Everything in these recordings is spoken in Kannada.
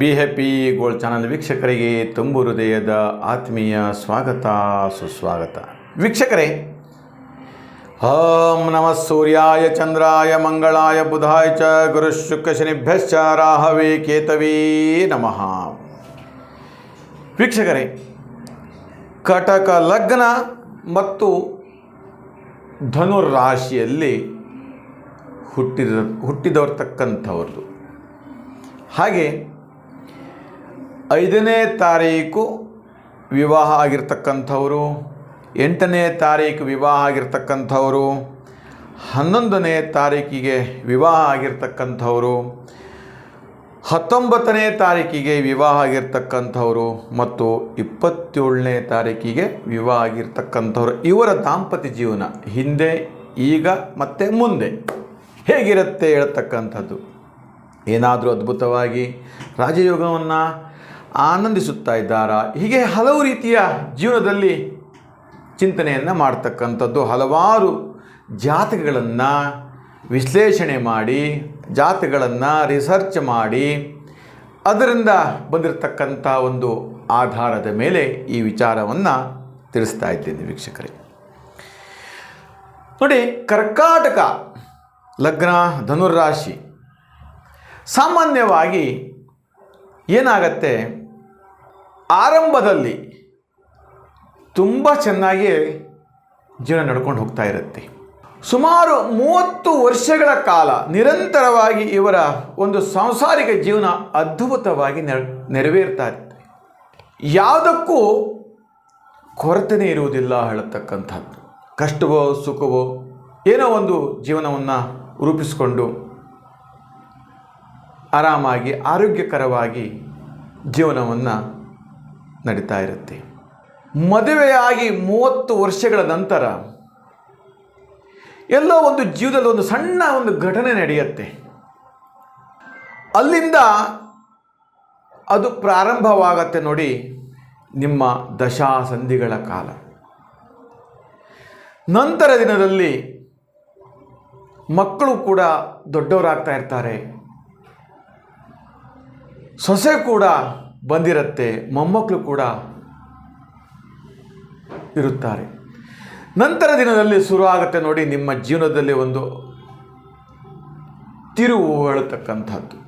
ಬಿ ಹ್ಯಾಪಿ ಗೋಲ್ಡ್ ಚಾನಲ್ ವೀಕ್ಷಕರಿಗೆ ತುಂಬು ಹೃದಯದ ಆತ್ಮೀಯ ಸ್ವಾಗತ, ಸುಸ್ವಾಗತ. ವೀಕ್ಷಕರೇ, ಓಂ ನಮಃ ಸೂರ್ಯಾಯ, ಚಂದ್ರಾಯ, ಮಂಗಳಾಯ, ಬುಧಾಯ ಚ, ಗುರು ಶುಕ್ರ ಶನಿಭ್ಯಶ್ಚ, ರಾಹವೇ, ಕೇತವೇ ನಮಃ. ವೀಕ್ಷಕರೇ, ಕಟಕ ಲಗ್ನ ಮತ್ತು ಧನುರ್ ರಾಶಿಯಲ್ಲಿ ಹುಟ್ಟಿದ ಹುಟ್ಟಿದವರ್ತಕ್ಕಂಥವ್ರದ್ದು ಹಾಗೆ ಐದನೇ ತಾರೀಕು ವಿವಾಹ ಆಗಿರ್ತಕ್ಕಂಥವರು, ಎಂಟನೇ ತಾರೀಕು ವಿವಾಹ ಆಗಿರ್ತಕ್ಕಂಥವರು, ಹನ್ನೊಂದನೇ ತಾರೀಕಿಗೆ ವಿವಾಹ ಆಗಿರ್ತಕ್ಕಂಥವರು, ಹತ್ತೊಂಬತ್ತನೇ ತಾರೀಕಿಗೆ ವಿವಾಹ ಆಗಿರ್ತಕ್ಕಂಥವರು ಮತ್ತು ಇಪ್ಪತ್ತೇಳನೇ ತಾರೀಕಿಗೆ ವಿವಾಹ ಆಗಿರ್ತಕ್ಕಂಥವ್ರು. ಇವರ ದಾಂಪತ್ಯ ಜೀವನ ಹಿಂದೆ, ಈಗ ಮತ್ತು ಮುಂದೆ ಹೇಗಿರುತ್ತೆ ಹೇಳ್ತಕ್ಕಂಥದ್ದು. ಏನಾದರೂ ಅದ್ಭುತವಾಗಿ ರಾಜಯೋಗವನ್ನು ಆನಂದಿಸುತ್ತಾ ಇದ್ದಾರಾ? ಹೀಗೆ ಹಲವು ರೀತಿಯ ಜೀವನದಲ್ಲಿ ಚಿಂತನೆಯನ್ನು ಮಾಡ್ತಕ್ಕಂಥದ್ದು. ಹಲವಾರು ಜಾತಕಗಳನ್ನು ವಿಶ್ಲೇಷಣೆ ಮಾಡಿ, ಜಾತಕಗಳನ್ನು ರಿಸರ್ಚ್ ಮಾಡಿ, ಅದರಿಂದ ಬಂದಿರತಕ್ಕಂಥ ಒಂದು ಆಧಾರದ ಮೇಲೆ ಈ ವಿಚಾರವನ್ನು ತಿಳಿಸ್ತಾ ಇದ್ದೇನೆ ವೀಕ್ಷಕರೇ. ನೋಡಿ, ಕರ್ಕಾಟಕ ಲಗ್ನ ಧನುರಾಶಿ ಸಾಮಾನ್ಯವಾಗಿ ಏನಾಗತ್ತೆ? ಆರಂಭದಲ್ಲಿ ತುಂಬ ಚೆನ್ನಾಗಿ ಜೀವನ ನಡ್ಕೊಂಡು ಹೋಗ್ತಾ ಇರುತ್ತೆ. ಸುಮಾರು ಮೂವತ್ತು ವರ್ಷಗಳ ಕಾಲ ನಿರಂತರವಾಗಿ ಇವರ ಒಂದು ಸಾಂಸಾರಿಕ ಜೀವನ ಅದ್ಭುತವಾಗಿ ನೆರ, ನೆರವೇರ್ತಾ ಇರುತ್ತೆ. ಯಾವುದಕ್ಕೂ ಕೊರತೆನೇ ಇರುವುದಿಲ್ಲ ಹೇಳತಕ್ಕಂಥದ್ದು. ಕಷ್ಟವೋ, ಸುಖವೋ, ಏನೋ ಒಂದು ಜೀವನವನ್ನು ರೂಪಿಸಿಕೊಂಡು ಆರಾಮಾಗಿ, ಆರೋಗ್ಯಕರವಾಗಿ ಜೀವನವನ್ನು ನಡೀತಾ ಇರುತ್ತೆ. ಮದುವೆಯಾಗಿ ಮೂವತ್ತು ವರ್ಷಗಳ ನಂತರ ಎಲ್ಲೋ ಒಂದು ಜೀವನದಲ್ಲಿ ಒಂದು ಸಣ್ಣ ಒಂದು ಘಟನೆ ನಡೆಯುತ್ತೆ. ಅಲ್ಲಿಂದ ಅದು ಪ್ರಾರಂಭವಾಗತ್ತೆ ನೋಡಿ ನಿಮ್ಮ ದಶಾ ಸಂಧಿಗಳ ಕಾಲ. ನಂತರ ದಿನದಲ್ಲಿ ಮಕ್ಕಳು ಕೂಡ ದೊಡ್ಡವರಾಗ್ತಾ ಇರ್ತಾರೆ. ಸೊಸೆ ಕೂಡ ಬಂದಿರುತ್ತೆ ಮೊಮ್ಮಕ್ಕಳು ಕೂಡ ಇರುತ್ತಾರೆ. ನಂತರ ದಿನದಲ್ಲಿ ಶುರು ಆಗುತ್ತೆ ನೋಡಿ ನಿಮ್ಮ ಜೀವನದಲ್ಲಿ ಒಂದು ತಿರುವು ಹೇಳತಕ್ಕಂಥದ್ದು.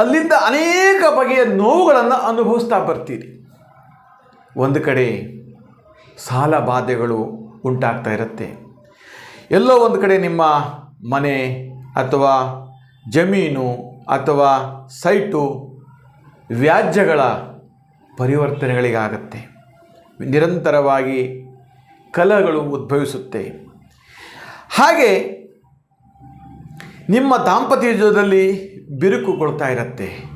ಅಲ್ಲಿಂದ ಅನೇಕ ಬಗೆಯ ನೋವುಗಳನ್ನು ಅನುಭವಿಸ್ತಾ ಬರ್ತೀರಿ. ಒಂದು ಕಡೆ ಸಾಲ ಬಾಧೆಗಳು ಉಂಟಾಗ್ತಾ ಇರುತ್ತೆ. ಎಲ್ಲೋ ಒಂದು ಕಡೆ ನಿಮ್ಮ ಮನೆ ಅಥವಾ ಜಮೀನು ಅಥವಾ ಸೈಟು ವ್ಯಾಜ್ಯಗಳ ಪರಿವರ್ತನೆಗಳಿಗಾಗತ್ತೆ. ನಿರಂತರವಾಗಿ ಕಲಗಳು ಉದ್ಭವಿಸುತ್ತೆ. ಹಾಗೆ ನಿಮ್ಮ ದಾಂಪತ್ಯ ಜೀವನದಲ್ಲಿ ಬಿರುಕುಗೊಳ್ತಾ ಇರುತ್ತೆ.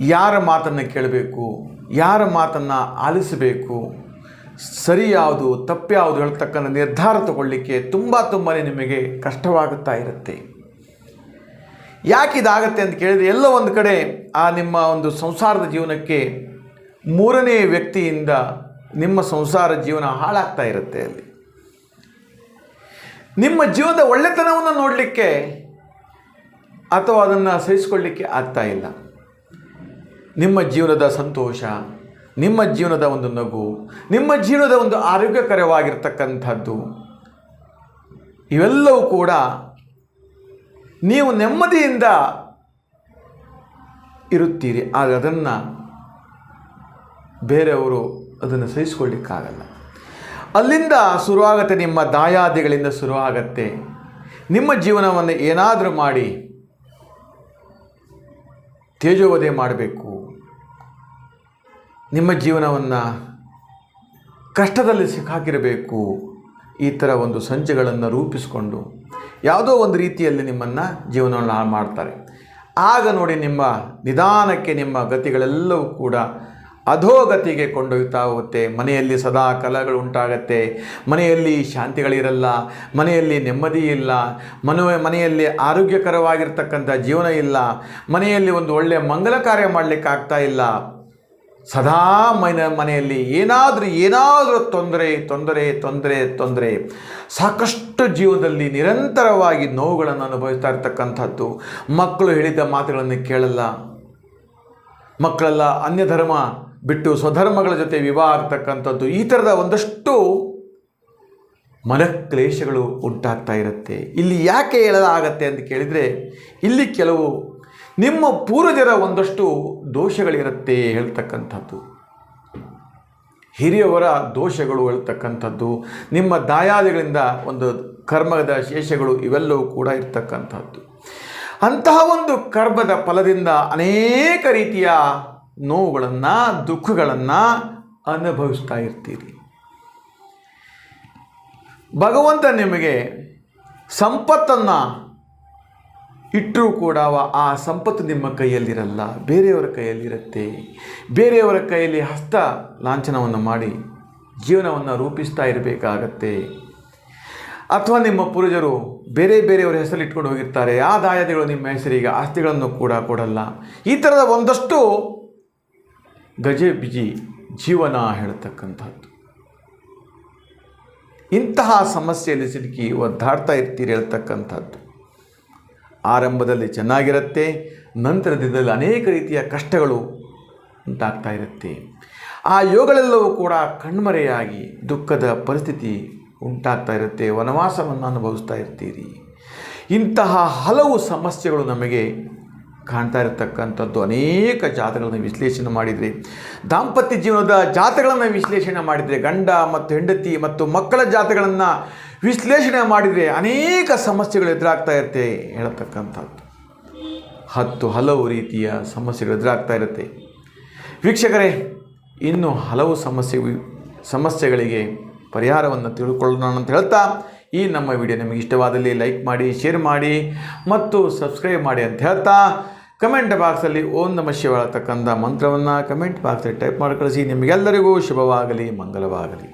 ಯಾರ ಮಾತನ್ನು ಕೇಳಬೇಕು, ಯಾರ ಮಾತನ್ನು ಆಲಿಸಬೇಕು ಸರಿ ಯಾವುದು ತಪ್ಪು ಯಾವುದು ಹೇಳ್ತಕ್ಕಂಥ ನಿರ್ಧಾರ ತಗೊಳ್ಳಿಕ್ಕೆ ತುಂಬ ತುಂಬಾ ನಿಮಗೆ ಕಷ್ಟವಾಗುತ್ತಾ ಇರುತ್ತೆ. ಯಾಕೆ ಇದಾಗತ್ತೆ ಅಂತ ಕೇಳಿದರೆ ಎಲ್ಲ ಒಂದು ಕಡೆ ಆ ನಿಮ್ಮ ಒಂದು ಸಂಸಾರದ ಜೀವನಕ್ಕೆ ಮೂರನೇ ವ್ಯಕ್ತಿಯಿಂದ ನಿಮ್ಮ ಸಂಸಾರ ಜೀವನ ಹಾಳಾಗ್ತಾ ಇರುತ್ತೆ ಅಲ್ಲಿ. ನಿಮ್ಮ ಜೀವನದ ಒಳ್ಳೆತನವನ್ನು ನೋಡಲಿಕ್ಕೆ ಅಥವಾ ಅದನ್ನು ಸಹಿಸಿಕೊಳ್ಳಿಕ್ಕೆ ಆಗ್ತಾ ಇಲ್ಲ. ನಿಮ್ಮ ಜೀವನದ ಸಂತೋಷ, ನಿಮ್ಮ ಜೀವನದ ಒಂದು ನಗು, ನಿಮ್ಮ ಜೀವನದ ಒಂದು ಆರೋಗ್ಯಕರವಾಗಿರ್ತಕ್ಕಂಥದ್ದು, ಇವೆಲ್ಲವೂ ಕೂಡ ನೀವು ನೆಮ್ಮದಿಯಿಂದ ಇರುತ್ತೀರಿ. ಆದರೆ ಅದನ್ನು ಬೇರೆಯವರು ಅದನ್ನು ಸಹಿಸಿಕೊಳ್ಳಿಕ್ಕಾಗಲ್ಲ. ಅಲ್ಲಿಂದ ಶುರುವಾಗತ್ತೆ ನಿಮ್ಮ ದಾಯಾದಿಗಳಿಂದ ಶುರುವಾಗತ್ತೆ. ನಿಮ್ಮ ಜೀವನವನ್ನು ಏನಾದರೂ ಮಾಡಿ ತೇಜೋವಧೆ ಮಾಡಬೇಕು. ನಿಮ್ಮ ಜೀವನವನ್ನು ಕಷ್ಟದಲ್ಲಿ ಸಿಕ್ಕಾಕಿರಬೇಕು. ಈ ಥರ ಒಂದು ಸಂಚೆಗಳನ್ನು ರೂಪಿಸಿಕೊಂಡು ಯಾವುದೋ ಒಂದು ರೀತಿಯಲ್ಲಿ ನಿಮ್ಮನ್ನು ಜೀವನವನ್ನು ಹಾಳು ಮಾಡ್ತಾರೆ. ಆಗ ನೋಡಿ ನಿಮ್ಮ ನಿಧಾನಕ್ಕೆ ನಿಮ್ಮ ಗತಿಗಳೆಲ್ಲವೂ ಕೂಡ ಅಧೋಗತಿಗೆ ಕೊಂಡೊಯ್ತಾ ಹೋಗುತ್ತೆ. ಮನೆಯಲ್ಲಿ ಸದಾ ಕಲಗಳು ಉಂಟಾಗತ್ತೆ. ಮನೆಯಲ್ಲಿ ಶಾಂತಿಗಳಿರಲ್ಲ. ಮನೆಯಲ್ಲಿ ನೆಮ್ಮದಿ ಇಲ್ಲ. ಮನು, ಮನೆಯಲ್ಲಿ ಆರೋಗ್ಯಕರವಾಗಿರ್ತಕ್ಕಂಥ ಜೀವನ ಇಲ್ಲ. ಮನೆಯಲ್ಲಿ ಒಂದು ಒಳ್ಳೆಯ ಮಂಗಲ ಕಾರ್ಯ ಮಾಡಲಿಕ್ಕಾಗ್ತಾ ಇಲ್ಲ. ಸದಾ ಮನೆ ಮನೆಯಲ್ಲಿ ಏನಾದರೂ ಏನಾದರೂ ತೊಂದರೆ ತೊಂದರೆ ತೊಂದರೆ ತೊಂದರೆ. ಸಾಕಷ್ಟು ಜೀವನದಲ್ಲಿ ನಿರಂತರವಾಗಿ ನೋವುಗಳನ್ನು ಅನುಭವಿಸ್ತಾ ಇರ್ತಕ್ಕಂಥದ್ದು. ಮಕ್ಕಳು ಹೇಳಿದ ಮಾತುಗಳನ್ನು ಕೇಳಲ್ಲ. ಮಕ್ಕಳೆಲ್ಲ ಅನ್ಯ ಧರ್ಮ ಬಿಟ್ಟು ಸ್ವಧರ್ಮಗಳ ಜೊತೆ ವಿವಾಹ ಆಗ್ತಕ್ಕಂಥದ್ದು. ಈ ಥರದ ಒಂದಷ್ಟು ಮನಕ್ಲೇಶಗಳು ಉಂಟಾಗ್ತಾ ಇರುತ್ತೆ. ಇಲ್ಲಿ ಯಾಕೆ ಹೇಳಲಾಗತ್ತೆ ಅಂತ ಕೇಳಿದರೆ, ಇಲ್ಲಿ ಕೆಲವು ನಿಮ್ಮ ಪೂರ್ವಜರ ಒಂದಷ್ಟು ದೋಷಗಳಿರುತ್ತೆ ಹೇಳ್ತಕ್ಕಂಥದ್ದು. ಹಿರಿಯವರ ದೋಷಗಳು ಹೇಳ್ತಕ್ಕಂಥದ್ದು. ನಿಮ್ಮ ದಾಯಾದಿಗಳಿಂದ ಒಂದು ಕರ್ಮದ ಶೇಷಗಳು ಇವೆಲ್ಲವೂ ಕೂಡ ಇರ್ತಕ್ಕಂಥದ್ದು. ಅಂತಹ ಒಂದು ಕರ್ಮದ ಫಲದಿಂದ ಅನೇಕ ರೀತಿಯ ನೋವುಗಳನ್ನು, ದುಃಖಗಳನ್ನು ಅನುಭವಿಸ್ತಾ ಇರ್ತೀರಿ. ಭಗವಂತ ನಿಮಗೆ ಸಂಪತ್ತನ್ನು ಇಟ್ಟರೂ ಕೂಡ ಆ ಸಂಪತ್ತು ನಿಮ್ಮ ಕೈಯಲ್ಲಿರಲ್ಲ, ಬೇರೆಯವರ ಕೈಯಲ್ಲಿರುತ್ತೆ. ಬೇರೆಯವರ ಕೈಯಲ್ಲಿ ಹಸ್ತ ಲಾಂಛನವನ್ನು ಮಾಡಿ ಜೀವನವನ್ನು ರೂಪಿಸ್ತಾ ಇರಬೇಕಾಗತ್ತೆ. ಅಥವಾ ನಿಮ್ಮ ಪೂರ್ವಜರು ಬೇರೆ ಬೇರೆಯವರ ಹೆಸರು ಇಟ್ಕೊಂಡು ಹೋಗಿರ್ತಾರೆ, ಆ ದಾಯದಿಗಳು ನಿಮ್ಮ ಹೆಸರಿಗೆ ಆಸ್ತಿಗಳನ್ನು ಕೂಡ ಕೊಡಲ್ಲ. ಈ ಥರದ ಒಂದಷ್ಟು ಗಜೆ ಬಿಜಿ ಜೀವನ ಹೇಳ್ತಕ್ಕಂಥದ್ದು. ಇಂತಹ ಸಮಸ್ಯೆಯಲ್ಲಿ ಸಿಲುಕಿ ಒದ್ದಾಡ್ತಾ ಇರ್ತೀರಿ ಹೇಳ್ತಕ್ಕಂಥದ್ದು. ಆರಂಭದಲ್ಲಿ ಚೆನ್ನಾಗಿರುತ್ತೆ ನಂತರ ದಿನದಲ್ಲಿ ಅನೇಕ ರೀತಿಯ ಕಷ್ಟಗಳು ಉಂಟಾಗ್ತಾ ಇರುತ್ತೆ. ಆ ಯೋಗಗಳೆಲ್ಲವೂ ಕೂಡ ಕಣ್ಮರೆಯಾಗಿ ದುಃಖದ ಪರಿಸ್ಥಿತಿ ಉಂಟಾಗ್ತಾ ಇರುತ್ತೆ, ವನವಾಸವನ್ನು ಅನುಭವಿಸ್ತಾ ಇರ್ತೀರಿ. ಇಂತಹ ಹಲವು ಸಮಸ್ಯೆಗಳು ನಮಗೆ ಕಾಣ್ತಾ ಇರತಕ್ಕಂಥದ್ದು ಅನೇಕ ಜಾತಗಳನ್ನು ವಿಶ್ಲೇಷಣೆ ಮಾಡಿದರೆ. ದಾಂಪತ್ಯ ಜೀವನದ ಜಾತಗಳನ್ನು ವಿಶ್ಲೇಷಣೆ ಮಾಡಿದರೆ. ಗಂಡ ಮತ್ತು ಹೆಂಡತಿ ಮತ್ತು ಮಕ್ಕಳ ಜಾತಗಳನ್ನು ವಿಶ್ಲೇಷಣೆ ಮಾಡಿದರೆ. ಅನೇಕ ಸಮಸ್ಯೆಗಳು ಎದುರಾಗ್ತಾ ಇರುತ್ತೆ ಹೇಳತಕ್ಕಂಥದ್ದು. ಹತ್ತು ಹಲವು ರೀತಿಯ ಸಮಸ್ಯೆಗಳು ಎದುರಾಗ್ತಾ ಇರುತ್ತೆ. ವೀಕ್ಷಕರೇ, ಇನ್ನು ಹಲವು ಸಮಸ್ಯೆ ಸಮಸ್ಯೆಗಳಿಗೆ ಪರಿಹಾರವನ್ನು ತಿಳ್ಕೊಳ್ಳೋಣ ಅಂತ ಹೇಳ್ತಾ ಈ ನಮ್ಮ ವಿಡಿಯೋ ನಿಮಗೆ ಇಷ್ಟವಾದಲ್ಲಿ ಲೈಕ್ ಮಾಡಿ ಶೇರ್ ಮಾಡಿ ಮತ್ತು ಸಬ್ಸ್ಕ್ರೈಬ್ ಮಾಡಿ ಅಂತ ಹೇಳ್ತಾ ಕಮೆಂಟ್ ಬಾಕ್ಸಲ್ಲಿ ಓಂ ನಮ ಶಿವ ಮಂತ್ರವನ್ನು ಕಮೆಂಟ್ ಬಾಕ್ಸಲ್ಲಿ ಟೈಪ್ ಮಾಡಿ ಕಳಿಸಿ. ನಿಮಗೆಲ್ಲರಿಗೂ ಶುಭವಾಗಲಿ, ಮಂಗಲವಾಗಲಿ.